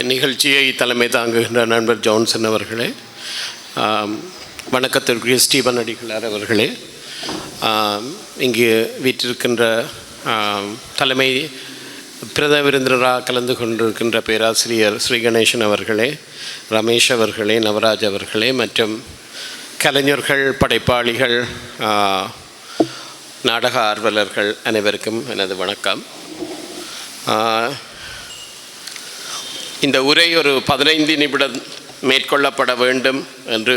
நிகழ்ச்சியை தலைமை தாங்குகின்ற நண்பர் ஜான்சன் அவர்களே வணக்கத்திற்குரிய ஸ்டீபன் அடிகளார் அவர்களே இங்கு வீற்றிருக்கின்ற தலைமை பிரத விருந்தினராக கலந்து கொண்டிருக்கின்ற பேராசிரியர் ஸ்ரீ கணேசன் அவர்களே ரமேஷ் அவர்களே நவராஜ் அவர்களே மற்றும் கலைஞர்கள் படைப்பாளிகள் நாடக ஆர்வலர்கள் அனைவருக்கும் எனது வணக்கம். இந்த உரை ஒரு பதினைந்து நிமிடம் மேற்கொள்ளப்பட வேண்டும் என்று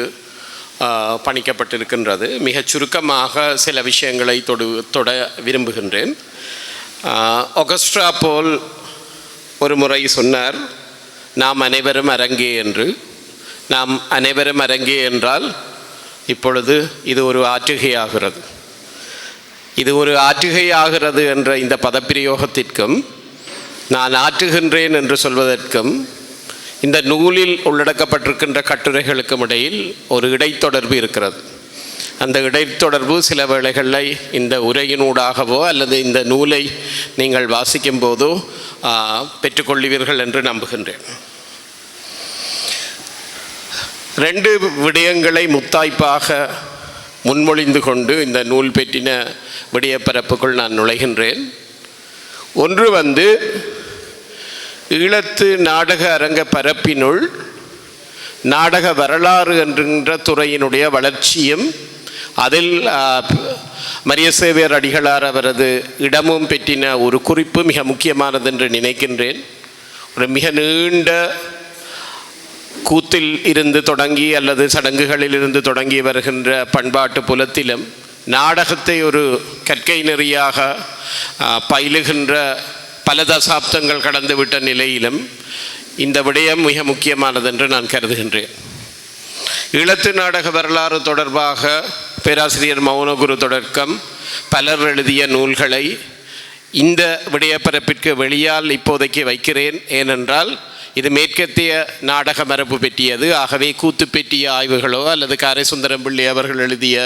பணிக்கப்பட்டிருக்கின்றது. மிகச் சுருக்கமாக சில விஷயங்களை தொடு தொட விரும்புகின்றேன். ஒகஸ்ட்ரா போல் ஒரு முறை சொன்னார் நாம் அனைவரும் அரங்கே என்று. நாம் அனைவரும் அரங்கே என்றால் இப்பொழுது இது ஒரு ஆற்றுகையாகிறது. இது ஒரு ஆற்றுகையாகிறது என்ற இந்த பதப்பிரயோகத்திற்கும் நான் ஆற்றுகின்றேன் என்று சொல்வதற்கும் இந்த நூலில் உள்ளடக்கப்பட்டிருக்கின்ற கட்டுரைகளுக்கும் இடையில் ஒரு இடைத்தொடர்பு இருக்கிறது. அந்த இடைத்தொடர்பு சில வேளைகளில் இந்த உரையினூடாகவோ அல்லது இந்த நூலை நீங்கள் வாசிக்கும் போதோ பெற்றுக்கொள்வீர்கள் என்று நம்புகின்றேன். ரெண்டு விடயங்களை முத்தாய்ப்பாக முன்மொழிந்து கொண்டு இந்த நூல் பெற்றின விடயப்பரப்புக்குள் நான் நுழைகின்றேன். ஒன்று வந்து ஈழத்து நாடக அரங்க பரப்பினுள் நாடக வரலாறு என்கின்ற துறையினுடைய வளர்ச்சியும் அதில் மரிய சேவியர் அடிகளார் அவரது இடமும் பெற்றின ஒரு குறிப்பு மிக முக்கியமானது என்று நினைக்கின்றேன். ஒரு மிக நீண்ட கூத்தில் இருந்து தொடங்கி அல்லது சடங்குகளில் இருந்து தொடங்கி வருகின்ற பண்பாட்டு புலத்திலும் நாடகத்தை ஒரு கற்கை நெறியாக பயிலுகின்ற பல தசாப்தங்கள் கடந்துவிட்ட நிலையிலும் இந்த விடயம் மிக முக்கியமானது என்று நான் கருதுகின்றேன். ஈழத்து நாடக வரலாறு தொடர்பாக பேராசிரியர் மௌனகுரு தொடக்கம் பலர் எழுதிய நூல்களை இந்த விடயப்பரப்பிற்கு வெளியால் இப்போதைக்கு வைக்கிறேன். ஏனென்றால் இது மேற்கத்திய நாடக மரபு பெற்றியது. ஆகவே கூத்து பெற்றிய ஆய்வுகளோ அல்லது காரைசுந்தரம் பிள்ளை அவர்கள் எழுதிய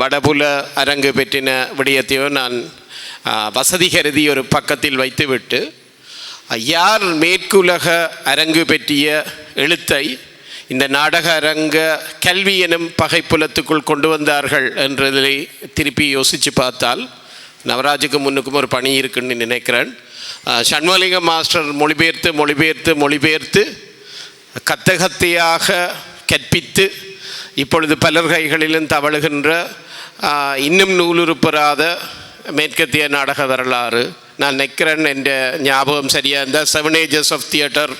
வடபுல அரங்கு பெற்றின விடயத்தையோ நான் வசதி கருதி ஒரு பக்கத்தில் வைத்துவிட்டு யார் மேற்குலக அரங்கு பெற்றிய எழுத்தை இந்த நாடக அரங்க கல்வி எனும் பகைப்புலத்துக்குள் கொண்டு வந்தார்கள் என்றதை திருப்பி யோசித்து பார்த்தால் நவராஜுக்கு முன்னுக்கும் ஒரு பணி இருக்குன்னு நினைக்கிறேன். சண்மலிங்க மாஸ்டர் மொழிபெயர்த்து மொழிபெயர்த்து மொழிபெயர்த்து கத்தகத்தையாக கற்பித்து இப்பொழுது பலர் கைகளிலும் தவழுகின்ற இன்னும் நூலுறுப்பெறாத மேற்கத்திய நாடக வரலாறு. நான் நிற்கிறேன் என்ற ஞாபகம் சரியாக இருந்தால் செவன் ஏஜஸ் ஆஃப் தியேட்டர்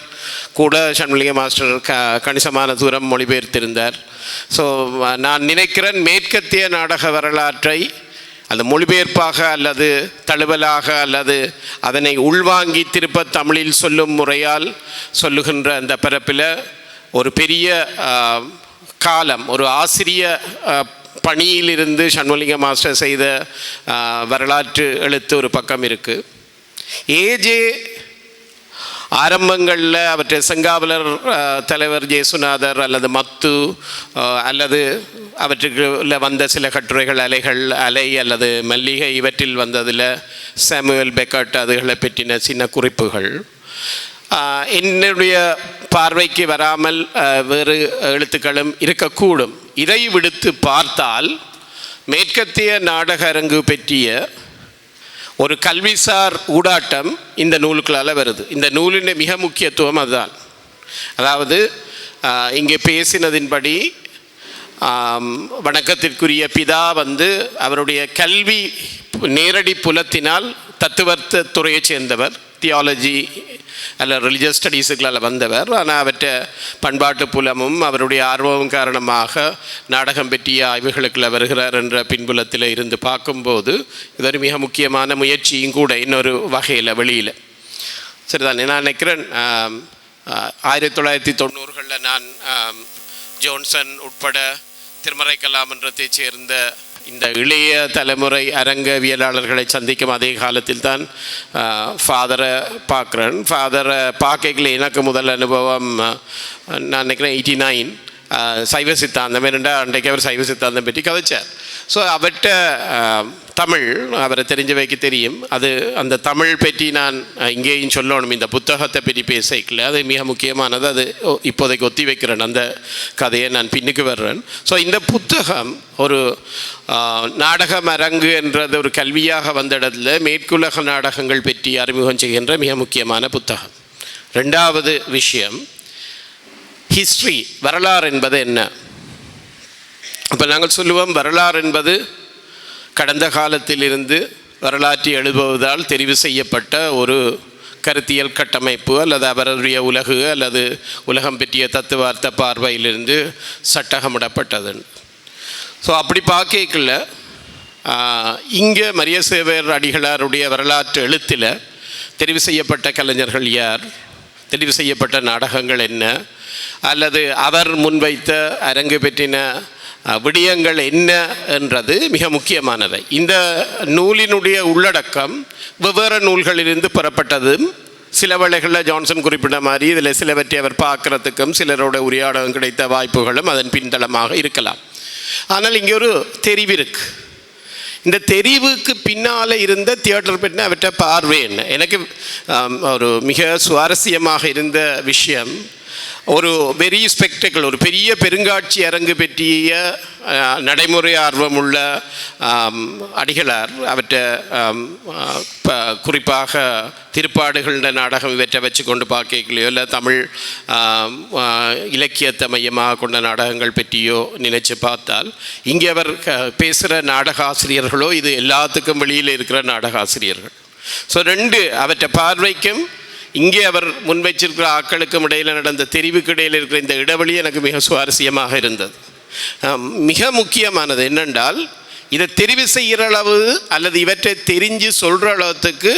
கூட சண்முலிங்க மாஸ்டர் க கணிசமான தூரம் மொழிபெயர்த்திருந்தார். ஸோ நான் நினைக்கிறேன் மேற்கத்திய நாடக வரலாற்றை அது மொழிபெயர்ப்பாக அல்லது தழுவலாக அல்லது அதனை உள்வாங்கி திருப்ப தமிழில் சொல்லும் முறையால் சொல்லுகின்ற அந்த பரப்பில் ஒரு பெரிய காலம் ஒரு ஆசிரிய பணியிலிருந்து சண்முலிங்க மாஸ்டர் செய்த வரலாற்று எழுத்து ஒரு பக்கம் இருக்குது ஏஜே ஆரம்பங்களில் அவற்றை செங்காவலர் தலைவர் ஜேசுநாதர் அல்லது மத்து அல்லது அவற்றுக்குள்ள வந்த சில கட்டுரைகள் அலைகள் அலை அல்லது மல்லிகை இவற்றில் வந்ததில் சாமுவேல் பெக்கட் அதுகளை பற்றின சின்ன குறிப்புகள். என்னுடைய பார்வைக்கு வராமல் வேறு எழுத்துக்களும் இருக்கக்கூடும். இதை விடுத்து பார்த்தால் மேற்கத்திய நாடக அரங்கு பற்றிய ஒரு கல்விசார் ஊடாட்டம் இந்த நூலுக்குள்ளால் வருது. இந்த நூலின் மிக முக்கியத்துவம் அதுதான். அதாவது இங்கே பேசினதின்படி வணக்கத்திற்குரிய பிதா வந்து அவருடைய கல்வி நேரடி புலத்தினால் தத்துவர்த்த துறையைச் சேர்ந்தவர். தியாலஜி அல்ல ரிலிஜியஸ் ஸ்டடீஸுகளால் வந்தவர். ஆனால் அவற்றை பண்பாட்டு புலமும் அவருடைய ஆர்வமும் காரணமாக நாடகம் பற்றிய ஆய்வுகளுக்குள்ள வருகிறார் என்ற பின்புலத்தில் இருந்து பார்க்கும்போது இது ஒரு மிக முக்கியமான முயற்சியும் கூட இன்னொரு வகையில் வெளியில். சரிதான் நான் நினைக்கிறேன் ஆயிரத்தி தொள்ளாயிரத்தி தொண்ணூறுகளில் நான் ஜோன்சன் உட்பட திருமறை கலாமன்றத்தைச் சேர்ந்த இந்த இளைய தலைமுறை அரங்கவியலாளர்களை சந்திக்கும் அதே காலத்தில் தான் ஃபாதரை பார்க்குறேன். ஃபாதரை பார்க்கல எனக்கு முதல் அனுபவம் நான் நினைக்கிறேன் எயிட்டி நைன் சைவ சித்தாந்தம் ஏனெண்டா அன்றைக்கு அவர் சைவ சித்தாந்தம் பற்றி கதைச்சார் ஸோ அவர்கிட்ட தமிழ் அவரை தெரிஞ்சவைக்கு தெரியும் அது அந்த தமிழ் பற்றி நான் இங்கேயும் சொல்லணும் இந்த புத்தகத்தை பற்றி பேசிக்கல அது மிக முக்கியமானது அது இப்போதைக்கு ஒத்தி வைக்கிறேன் அந்த கதையை நான் பின்னுக்கு வர்றேன் ஸோ இந்த புத்தகம் ஒரு நாடக நாடகம் அரங்கு என்றது ஒரு கல்வியாக வந்த இடத்துல மேற்குலக நாடகங்கள் பற்றி அறிமுகம் செய்கின்ற மிக முக்கியமான புத்தகம் ரெண்டாவது விஷயம் ஹிஸ்ட்ரி வரலாறு என்பது என்ன? இப்போ நாங்கள் சொல்லுவோம் வரலாறு என்பது கடந்த காலத்திலிருந்து வரலாற்றை எழுதுவதால் தெரிவு செய்யப்பட்ட ஒரு கருத்தியல் கட்டமைப்பு அல்லது அவருடைய உலகு அல்லது உலகம் பற்றிய தத்துவார்த்த பார்வையிலிருந்து சட்டகமிடப்பட்டது. ஸோ அப்படி பார்க்கல இங்கே மரிய சேவர் அடிகளாருடைய வரலாற்று எழுத்தில் தெரிவு செய்யப்பட்ட கலைஞர்கள் யார்? தெரிவு செய்யப்பட்ட நாடகங்கள் என்ன? அல்லது அவர் முன்வைத்த அரங்கு பெற்றின விடயங்கள் என்ன என்றது மிக முக்கியமானவை இந்த நூலினுடைய உள்ளடக்கம் வெவ்வேறு நூல்களிலிருந்து பெறப்பட்டதும் சில வேளைகளில் ஜான்சன் குறிப்பிட்ட மாதிரி இதில் சிலவற்றை அவர் பார்க்கறதுக்கும் சிலரோட உரையாடகம் கிடைத்த வாய்ப்புகளும் அதன் பின்தளமாக இருக்கலாம். ஆனால் இங்கே ஒரு தெரிவிருக்கு இந்த தெரிவுக்கு பின்னால் இருந்த தியேட்டர் பற்றின அவற்றை பார்வை என்ன எனக்கு ஒரு மிக சுவாரஸ்யமாக இருந்த விஷயம் ஒரு வெரி ஸ்பெக்டக்கிள் ஒரு பெரிய பெருங்காட்சி அரங்கு பற்றிய நடைமுறை ஆர்வமுள்ள அடிகளார். அவற்றை குறிப்பாக திருப்பாடுகள நாடகம் இவற்றை வச்சு கொண்டு பார்க்கலையோ இல்லை தமிழ் இலக்கியத்தை மையமாக கொண்ட நாடகங்கள் பற்றியோ நினைச்சு பார்த்தால் இங்கே அவர் பேசுகிற நாடக ஆசிரியர்களோ இது எல்லாத்துக்கும் வெளியில் இருக்கிற நாடக ஆசிரியர்கள் ஸோ ரெண்டு அவற்றை பார்வைக்கும் இங்கே அவர் முன்வைச்சிருக்கிற ஆக்களுக்கும் இடையில் நடந்த தெரிவுக்கு இடையில் இருக்கிற இந்த இடைவெளி எனக்கு மிக சுவாரஸ்யமாக இருந்தது. மிக முக்கியமானது என்னென்றால் இதை தெரிவு செய்கிற அளவு அல்லது இவற்றை தெரிஞ்சு சொல்கிற அளவுக்கு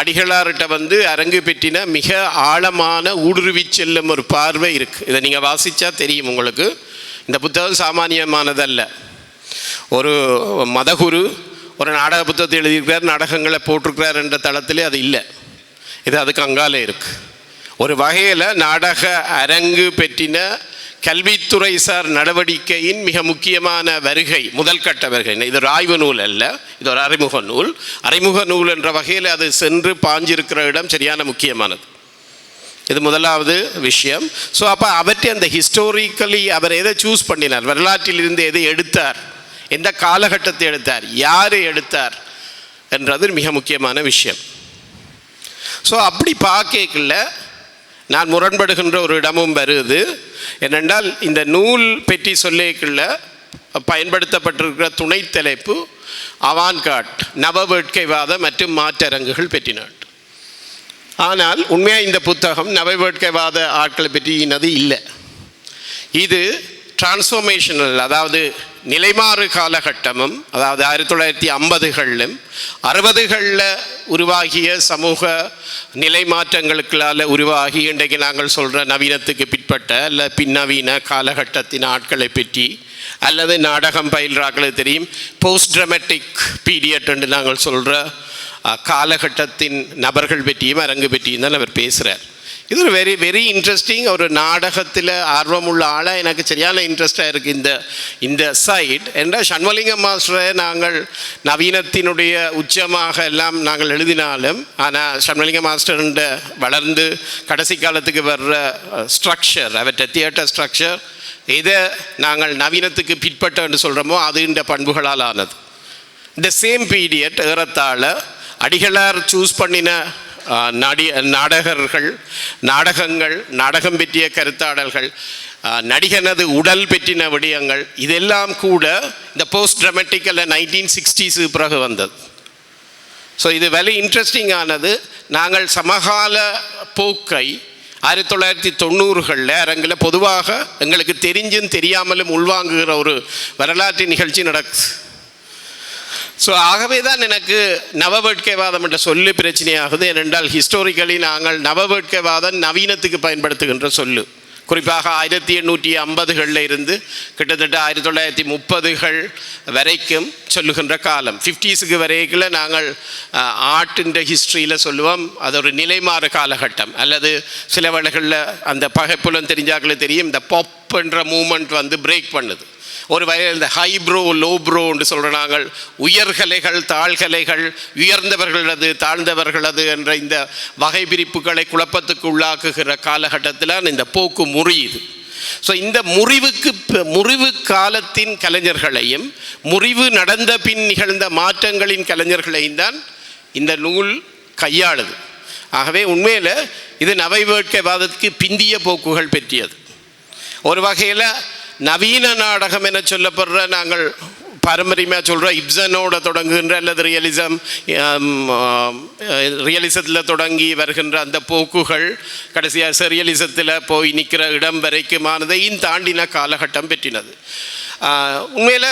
அடிகளார்கிட்ட வந்து அரங்கு பெற்றின மிக ஆழமான ஊடுருவி செல்லும் ஒரு பார்வை இருக்குது இதை நீங்கள் வாசித்தா தெரியும் உங்களுக்கு. இந்த புத்தகம் சாமானியமானதல்ல. ஒரு மதகுரு ஒரு நாடக புத்தகத்தை எழுதியிருக்கிறார் நாடகங்களை போட்டிருக்கிறார் என்ற தளத்திலே அது இல்லை. இது அதுக்கு அங்காலே இருக்கு. ஒரு வகையில் நாடக அரங்கு பெற்றின கல்வித்துறை சார் நடவடிக்கையின் மிக முக்கியமான வருகை முதல் கட்ட வருகை. இது ஒரு ஆய்வு நூல் அல்ல இது ஒரு அறிமுக நூல். அறிமுக நூல் என்ற வகையில் அது சென்று பாஞ்சிருக்கிற இடம் சரியான முக்கியமானது. இது முதலாவது விஷயம். ஸோ அப்போ அவற்றை அந்த ஹிஸ்டோரிக்கலி அவர் எதை சூஸ் பண்ணினார்? வரலாற்றிலிருந்து எதை எடுத்தார்? எந்த காலகட்டத்தை எடுத்தார்? யார் எடுத்தார்? என்றது மிக முக்கியமான விஷயம். ஸோ அப்படி பார்க்கல நான் முரண்படுகின்ற ஒரு இடமும் வருது. என்னென்றால் இந்த நூல் பற்றி சொல்லிக்கல பயன்படுத்தப்பட்டிருக்கிற துணை தலைப்பு அவான்காட் நவ வேட்கைவாத மற்றும் மாற்றரங்குகள் பற்றினாட் ஆனால் உண்மையாக இந்த புத்தகம் நவ வேட்கைவாத ஆட்களை பற்றினது இல்லை. இது டிரான்ஸ்ஃபர்மேஷனல் அதாவது நிலைமாறு காலகட்டமும் அதாவது ஆயிரத்தி தொள்ளாயிரத்தி ஐம்பதுகளிலும் அறுபதுகளில் உருவாகிய சமூக நிலை மாற்றங்களுக்களால் உருவாகி இன்றைக்கு நாங்கள் சொல்கிற நவீனத்துக்கு பிற்பட்ட அல்ல பின்னவீன காலகட்டத்தின் ஆட்களை பற்றி அல்லது நாடகம் பயில்றாக்களுக்கு தெரியும் போஸ்ட் ட்ரமெட்டிக் பீரியட் என்று நாங்கள் சொல்கிற காலகட்டத்தின் நபர்கள் பற்றியும் அரங்கு பற்றியும் தான் அவர் பேசுகிறார் இது ஒரு வெரி வெரி இன்ட்ரெஸ்டிங் ஒரு நாடகத்தில் ஆர்வமுள்ள ஆளாக எனக்கு சரியான இன்ட்ரெஸ்டாக இருக்குது இந்த இந்த சைட் என்ற சண்மலிங்க மாஸ்டரை நாங்கள் நவீனத்தினுடைய உச்சமாக எல்லாம் நாங்கள் எழுதினாலும் ஆனால் சண்மலிங்க மாஸ்டர்ன்ற வளர்ந்து கடைசி காலத்துக்கு வர்ற ஸ்ட்ரக்சர் அவற்றை தியேட்டர் ஸ்ட்ரக்சர் எதை நாங்கள் நவீனத்துக்கு பிற்பட்டோன்னு சொல்கிறோமோ அது பண்புகளால் ஆனது. இந்த சேம் பீரியட் ஏறத்தாழ அடிகளார் சூஸ் பண்ணின நடி நாடகர்கள் நாடகங்கள் நாடகம் பற்றிய கருத்தாடல்கள் நடிகனது உடல் பற்றின விடயங்கள் இதெல்லாம் கூட இந்த போஸ்ட் ட்ரமெட்டிக்கலில் நைன்டீன் சிக்ஸ்டீஸு பிறகு வந்தது. ஸோ இது வெரி இன்ட்ரெஸ்டிங்கானது நாங்கள் சமகால போக்கை ஆயிரத்தி தொள்ளாயிரத்தி தொண்ணூறுகளில் அரங்கில் பொதுவாக எங்களுக்கு தெரிஞ்சும் தெரியாமலும் உள்வாங்குகிற ஒரு வரலாற்று நிகழ்ச்சி நடக்குது. ஸோ ஆகவே தான் எனக்கு நவவேட்கைவாதம் என்ற சொல்லு பிரச்சனையாகுது. ஏனென்றால் ஹிஸ்டோரிக்கலி நாங்கள் நவவேட்கைவாதம் நவீனத்துக்கு பயன்படுத்துகின்ற சொல்லு. குறிப்பாக ஆயிரத்தி எண்ணூற்றி ஐம்பதுகளில் இருந்து கிட்டத்தட்ட ஆயிரத்தி தொள்ளாயிரத்தி முப்பதுகள் வரைக்கும் சொல்லுகின்ற காலம். ஃபிஃப்டிஸுக்கு வரைக்கில் நாங்கள் ஆர்ட்டின்ற ஹிஸ்ட்ரியில் சொல்லுவோம். அது ஒரு நிலைமாறு காலகட்டம். அல்லது சில வேளைகளில் அந்த பகைப்புலம் தெரிஞ்சாக்களுக்கு தெரியும். இந்த பாப் என்ற மூமெண்ட் வந்து பிரேக் பண்ணுது. ஒரு வகையில் இந்த ஹைப்ரோ லோப்ரோன்னு சொல்கிற நாங்கள் உயர்கலைகள் தாழ்கலைகள் உயர்ந்தவர்களது தாழ்ந்தவர்களது என்ற இந்த வகை பிரிப்புகளை குழப்பத்துக்கு உள்ளாக்குகிற காலகட்டத்தில் இந்த போக்கு முறியுது ஸோ இந்த முறிவுக்கு முறிவு காலத்தின் கலைஞர்களையும் முறிவு நடந்த பின் நிகழ்ந்த மாற்றங்களின் கலைஞர்களையும் தான் இந்த நூல் கையாளுது. ஆகவே உண்மையில் இது நவை வேட்கைவாதத்துக்கு பிந்திய போக்குகள் பெற்றியது. ஒரு வகையில் நவீன நாடகம் என சொல்லப்படுற நாங்கள் பாரம்பரியமாக சொல்கிற இப்சனோட தொடங்குகின்ற அல்லது ரியலிசம் ரியலிசத்தில் தொடங்கி வருகின்ற அந்த போக்குகள் கடைசியாக சரியலிசத்தில் போய் நிற்கிற இடம் வரைக்குமானதையும் தாண்டின காலகட்டம் பெற்றினது. உண்மையில்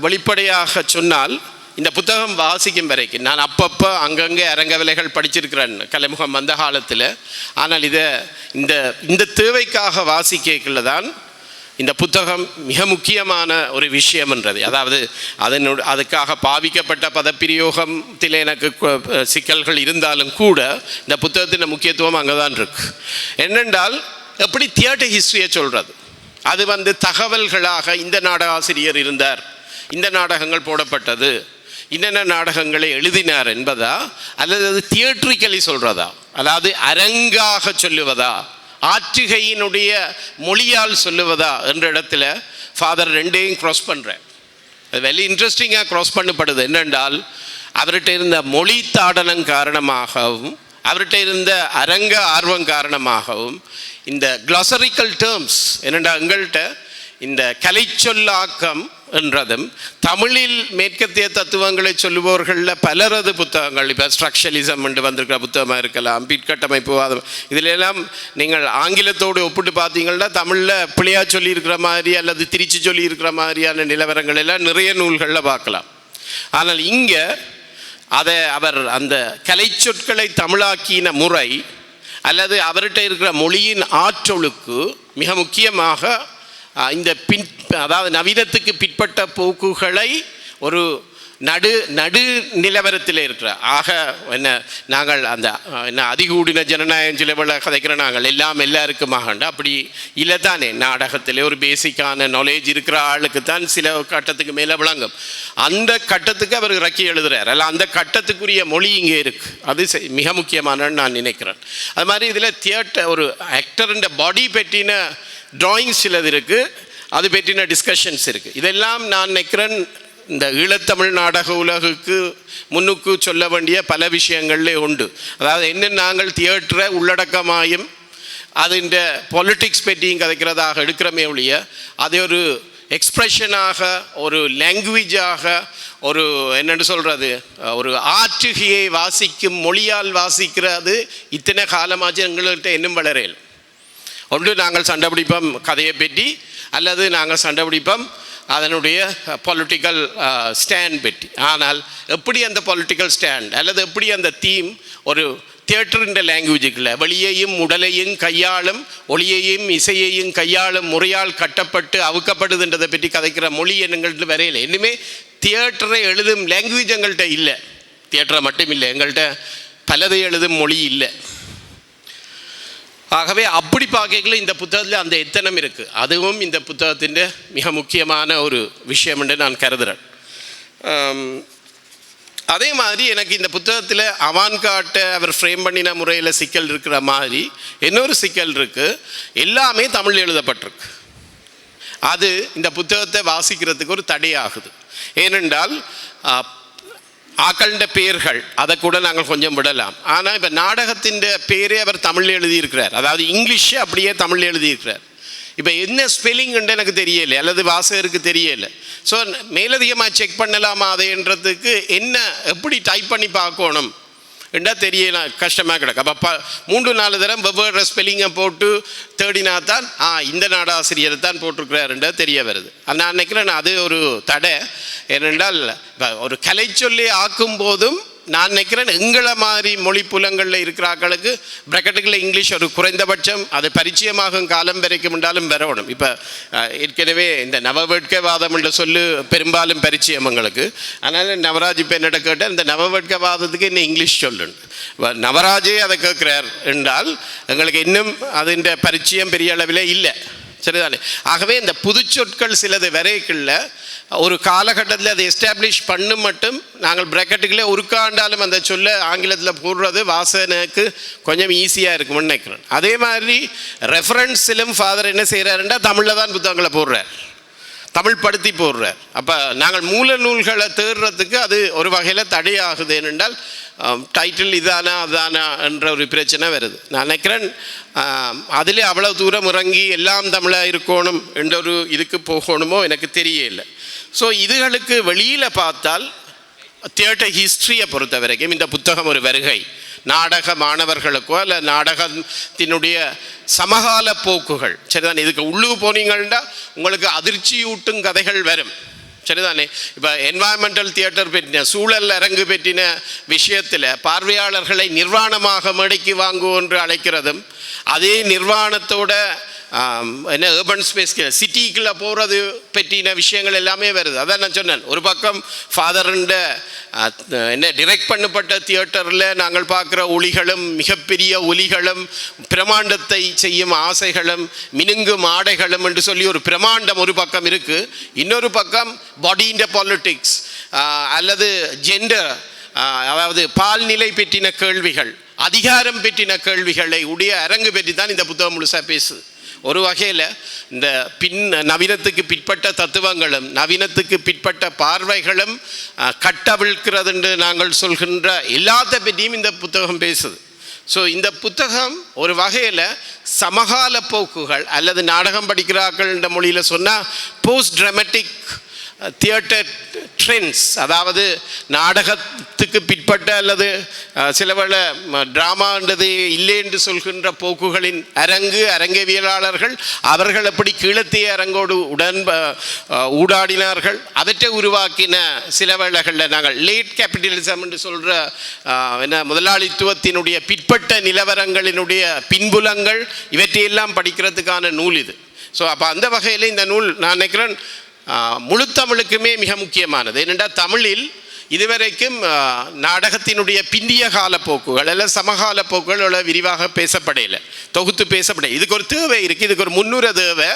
வெளிப்படையாக சொன்னால் இந்த புத்தகம் வாசிக்கும் வரைக்கும் நான் அப்பப்போ அங்கங்கே அரங்க விலைகள் படிச்சிருக்கிறேன் கலைமுகம் வந்த காலத்தில் ஆனால் இதை இந்த இந்த தேவைக்காக வாசிக்கல தான் இந்த புத்தகம் மிக முக்கியமான ஒரு விஷயம் என்றது. அதாவது அதனோட அதுக்காக பாவிக்கப்பட்ட பதப்பிரயோகத்தில் எனக்கு சிக்கல்கள் இருந்தாலும் கூட இந்த புத்தகத்தின் முக்கியத்துவம் அங்கே தான் இருக்கு. என்னென்றால் எப்படி தியேட்டர் ஹிஸ்ட்ரியை சொல்கிறது அது வந்து தகவல்களாக இந்த நாடக ஆசிரியர் இருந்தார். இந்த நாடகங்கள் போடப்பட்டது. என்னென்ன நாடகங்களை எழுதினார் என்பதா? அல்லது அது தியேட்ரிக்கலி சொல்கிறதா அதாவது அரங்காக சொல்லுவதா? ஆற்றுகையினுடைய மொழியால் சொல்லுவதா என்ற இடத்துல ஃபாதர் ரெண்டையும் க்ராஸ் பண்ணுறேன் அது வெரி இன்ட்ரெஸ்டிங்காக க்ராஸ் பண்ணப்படுது. என்னென்றால் அவர்கிட்ட இருந்த மொழி தாடனம் காரணமாகவும் அவர்கிட்ட இருந்த அரங்க ஆர்வம் காரணமாகவும் இந்த க்ளாசரிக்கல் டேர்ம்ஸ் என்னென்னா எங்கள்கிட்ட இந்த கலைச்சொல்லாக்கம் என்றதும் தமிழில் மேற்கத்திய தத்துவங்களை சொல்லுபவர்களில் பலரது புத்தகங்கள். இப்போ ஸ்ட்ரக்சரலிசம் என்று வந்திருக்கிற புத்தகமாக இருக்கலாம் பிற்கட்டமைப்புவாதம் இதில் நீங்கள் ஆங்கிலத்தோடு ஒப்பிட்டு பார்த்தீங்கன்னா தமிழில் பிழையா சொல்லியிருக்கிற மாதிரி அல்லது திரிச்சு சொல்லியிருக்கிற மாதிரியான நிலவரங்கள் எல்லாம் நிறைய நூல்களில் பார்க்கலாம். ஆனால் இங்கே அதை அவர் அந்த கலைச்சொற்களை தமிழாக்கின முறை அல்லது அவர்கிட்ட இருக்கிற மொழியின் ஆற்றொழுக்கு மிக முக்கியமாக இந்த பின் அதாவது நவீனத்துக்கு பிற்பட்ட போக்குகளை ஒரு நடு நடு நிலவரத்தில் இருக்கிற ஆக என்ன நாங்கள் அந்த என்ன அதிகூடின ஜனநாயகம் சிலவள கதைக்கிற நாங்கள் எல்லாம் எல்லாருக்குமாகண்ட அப்படி இல்லை தானே நாடகத்திலே ஒரு பேசிக்கான நாலேஜ் இருக்கிற ஆளுக்கு தான் சில கட்டத்துக்கு மேலே விளங்கும். அந்த கட்டத்துக்கு அவர் இறக்கி எழுதுகிறார் அல்ல அந்த கட்டத்துக்குரிய மொழி இங்கே இருக்கு. அது மிக முக்கியமானன்னு நான் நினைக்கிறேன். அது மாதிரி இதில் தியேட்டர் ஒரு ஆக்டருன்ற பாடி பற்றின ட்ராயிங்ஸ் சிலது இருக்குது அது பற்றின டிஸ்கஷன்ஸ் இருக்குது இதெல்லாம் நான் நினைக்கிறேன் இந்த ஈழத்தமிழ் நாடக உலகுக்கு முன்னுக்கு சொல்ல வேண்டிய பல விஷயங்கள்லே உண்டு. அதாவது என்ன நாங்கள் தியேட்டரை உள்ளடக்கமாயும் അതിൻ്റെ പൊളിറ്റിക്സ് கதைக்கிறதாக കഥയ്ക്കുന്നതാക ஒழிய ഒളിയ ஒரு எக்ஸ்ப்ரெஷனாக ஒரு லாங்குவேஜாக ஒரு என்னென்னு சொல்கிறது ஒரு ஆற்றுகையை வாசிக்கும் மொழியால் வாசிக்கிறது இத்தனை காலமாக எங்கள்கிட்ட இன்னும் வளரையில் ஒன்று நாங்கள் சண்டை பிடிப்போம் கதையை பற்றி அல்லது நாங்கள் சண்டை பிடிப்போம் அதனுடைய பொலிட்டிக்கல் ஸ்டாண்ட் பற்றி ஆனால் எப்படி அந்த பொலிட்டிக்கல் ஸ்டாண்ட் அல்லது எப்படி அந்த தீம் ஒரு தியேட்டரின் லாங்குவேஜுக்குள்ள வெளியையும் உடலையும் கையாளும் ஒளியையும் இசையையும் கையாளும் முறையால் கட்டப்பட்டு அவுக்கப்படுதுன்றதை பற்றி கதைக்கிற மொழி எங்கள்கிட்ட வரையில இன்னுமே தியேட்டரை எழுதும் லாங்குவேஜ் எங்கள்கிட்ட இல்லை. தியேட்டரை மட்டும் இல்லை எங்கள்கிட்ட பலதை எழுதும் மொழி இல்லை. ஆகவே அப்படி பார்க்கல இந்த புத்தகத்தில் அந்த எத்தனம் இருக்குது அதுவும் இந்த புத்தகத்தின் மிக முக்கியமான ஒரு விஷயம் என்று நான் கருதுகிறேன் அதே மாதிரி எனக்கு இந்த புத்தகத்தில் அவான்காட்டை அவர் ஃப்ரேம் பண்ணின முறையில் சிக்கல் இருக்கிற மாதிரி இன்னொரு சிக்கல் இருக்குது எல்லாமே தமிழ் எழுதப்பட்டிருக்கு. அது இந்த புத்தகத்தை வாசிக்கிறதுக்கு ஒரு தடையாகுது. ஏனென்றால் ஆ, பேர்கள் அதை கூட நாங்கள் கொஞ்சம் விடலாம். ஆனால் இப்போ நாடகத்தின் பேரே அவர் தமிழில் எழுதியிருக்கிறார். அதாவது இங்கிலீஷ் அப்படியே தமிழில் எழுதியிருக்கிறார். இப்போ என்ன ஸ்பெல்லிங்குண்டு எனக்கு தெரியலை அல்லது வாசகருக்கு தெரியலை. ஸோ மேலதிகமாக செக் பண்ணலாமா அதுன்றதுக்கு என்ன எப்படி டைப் பண்ணி பார்க்கணும்? என்றா தெரியலாம் கஷ்டமாக கிடக்கும் அப்போ ப மூன்று நாலு தரம் வெவ்வேறு ஸ்பெல்லிங்கை போட்டு தேடினா தான் ஆ இந்த நாடாசிரியர் தான் போட்டிருக்கிறாருன்றா தெரிய வருது. நான் நினைக்கிறேன் அது ஒரு தடை. ஏனென்றால் ஒரு ஒரு கலைச்சொல்லி ஆக்கும் போதும் நான் நினைக்கிறேன் எங்களை மாதிரி மொழி புலங்களில் இருக்கிற ஆட்களுக்கு இங்கிலீஷ் ஒரு குறைந்தபட்சம் அது பரிச்சயமாகும் காலம் வரைக்கும் என்றாலும் வரணும். இப்போ ஏற்கனவே இந்த நவவேட்கைவாதம் என்ற சொல்லு பெரும்பாலும் பரிச்சயம் எங்களுக்கு. அதனால் நவராஜ் இப்போ என்னிட கேட்டால் இந்த நவவேட்கைவாதத்துக்கு என்ன இங்கிலீஷ் சொல்லணும் நவராஜே அதை கேட்குறார் என்றால் எங்களுக்கு இன்னும் அதுன்ற பரிச்சயம் பெரிய அளவில் இல்லை. சரிதானே? ஆகவே இந்த புதுச்சொற்கள் சிலது வரைக்குள்ள ஒரு காலகட்டத்தில் அதை எஸ்டாப்ளிஷ் பண்ணும் மட்டும் நாங்கள் பிராக்கெட்டுகளே உருக்காண்டாலும் அந்த சொல்ல ஆங்கிலத்தில் போடுறது வாசனைக்கு கொஞ்சம் ஈஸியாக இருக்கும்னு நினைக்கிறேன். அதே மாதிரி ரெஃபரன்ஸிலும் ஃபாதர் என்ன செய்கிறாருன்னா தமிழில் தான் புத்தகங்களை போடுறார். தமிழ் படுத்தி போடுறார் அப்போ நாங்கள் மூல நூல்களை தேடுறதுக்கு அது ஒரு வகையில் தடையாகுது ஏனென்றால் டைட்டில் இதானா அதானா என்ற ஒரு பிரச்சனை வருது. நான் நினைக்கிறேன் அதிலே அவ்வளோ தூரம் இறங்கி எல்லாம் தமிழாக இருக்கணும் என்ற ஒரு இதுக்கு போகணுமோ எனக்கு தெரியல ஸோ இதுகளுக்கு வெளியில் பார்த்தால் தியேட்டர் ஹிஸ்ட்ரியை பொறுத்த வரைக்கும் இந்த புத்தகம் ஒரு வருகை. நாடக மாணவர்களுக்கோ அல்ல நாடகத்தினுடைய சமகால போக்குகள். சரிதான்? இதுக்கு உள்ளு போனீங்கன்னா உங்களுக்கு அதிர்ச்சியூட்டும் கதைகள் வரும். சரிதானே? இப்போ என்வாயன்மெண்டல் தியேட்டர் பற்றின சூழல் அரங்கு பற்றின விஷயத்தில் பார்வையாளர்களை நிர்வாணமாக மேடைக்கு வாங்குவோம் என்று அழைக்கிறதும் அதே நிர்வாணத்தோட என்ன ஏர்பன் ஸ்பேஸ் சிட்டிக்குள்ளே போகிறது பற்றின விஷயங்கள் எல்லாமே வருது. அதான் நான் சொன்னேன். ஒரு பக்கம் ஃபாதருண்ட என்ன டிரெக்ட் பண்ணப்பட்ட தியேட்டரில் நாங்கள் பார்க்குற ஒளிகளும் மிகப்பெரிய ஒலிகளும் பிரமாண்டத்தை செய்யும் ஆசைகளும் மினுங்கும் ஆடைகளும் என்று சொல்லி ஒரு பிரமாண்டம் ஒரு பக்கம் இருக்குது இன்னொரு பக்கம் பாடியின் பாலிட்டிக்ஸ் அல்லது ஜெண்டர் அதாவது பால்நிலை பற்றின கேள்விகள் அதிகாரம் பற்றின கேள்விகளை உடைய அரங்கு பற்றி தான் இந்த புத்தகம் முழுசாக பேசுது. ஒரு வகையில் இந்த பின் நவீனத்துக்கு பிற்பட்ட தத்துவங்களும் நவீனத்துக்கு பிற்பட்ட பார்வைகளும் கட்டவிழ்கிறது என்று நாங்கள் சொல்கின்ற எல்லாத்த பற்றியும் இந்த புத்தகம் பேசுது. ஸோ இந்த புத்தகம் ஒரு வகையில் சமகால போக்குகள் அல்லது நாடகம் படிக்கிறார்கள் என்ற மொழியில் சொன்னால் போஸ்ட் ட்ரமெட்டிக் தியேட்டர் ட்ரெண்ட்ஸ் அதாவது நாடகத்துக்கு பிற்பட்ட அல்லது சில வேளை ட்ராமான்றது இல்லை என்று சொல்கின்ற போக்குகளின் அரங்கு அரங்கவியலாளர்கள் அவர்கள் எப்படி கீழத்திய அரங்கோடு உடன் ஊடாடினார்கள் அவற்றை உருவாக்கின சில வேளைகளில் நாங்கள் லேட் கேபிட்டலிசம் என்று சொல்கிற என்ன முதலாளித்துவத்தினுடைய பிற்பட்ட நிலவரங்களினுடைய பின்புலங்கள் இவற்றையெல்லாம் படிக்கிறதுக்கான நூல் இது. ஸோ அப்போ அந்த வகையில் இந்த நூல் நான் நினைக்கிறேன் முழு தமிழுக்குமே மிக முக்கியமானது. ஏனென்றால் தமிழில் இதுவரைக்கும் நாடகத்தினுடைய பிந்திய கால போக்குகள் அல்ல சமகால போக்குகள் அவ்வளோ விரிவாக பேசப்படையில. தொகுத்து பேசப்படையில இதுக்கு ஒரு தேவை இருக்குது இதுக்கு ஒரு முன்னுரை தேவை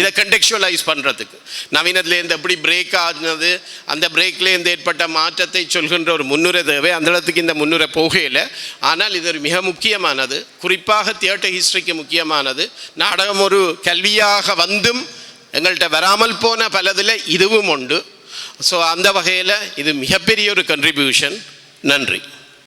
இதை கண்டெக்சுவலைஸ் பண்ணுறதுக்கு நவீனத்துலேருந்து எப்படி பிரேக் ஆகுனது அந்த பிரேக்லேருந்து ஏற்பட்ட மாற்றத்தை சொல்கின்ற ஒரு முன்னுரை தேவை. அந்த இடத்துக்கு இந்த முன்னுரை போகையில். ஆனால் இது ஒரு மிக முக்கியமானது. குறிப்பாக தியேட்டர் ஹிஸ்டரிக்கு முக்கியமானது. நாடகம் ஒரு கல்வியாக வந்தும் எங்கள்கிட்ட வராமல் போன பலதில் இதுவும் உண்டு. ஸோ அந்த வகையில் இது மிகப்பெரிய ஒரு கன்ட்ரிபியூஷன் நன்றி.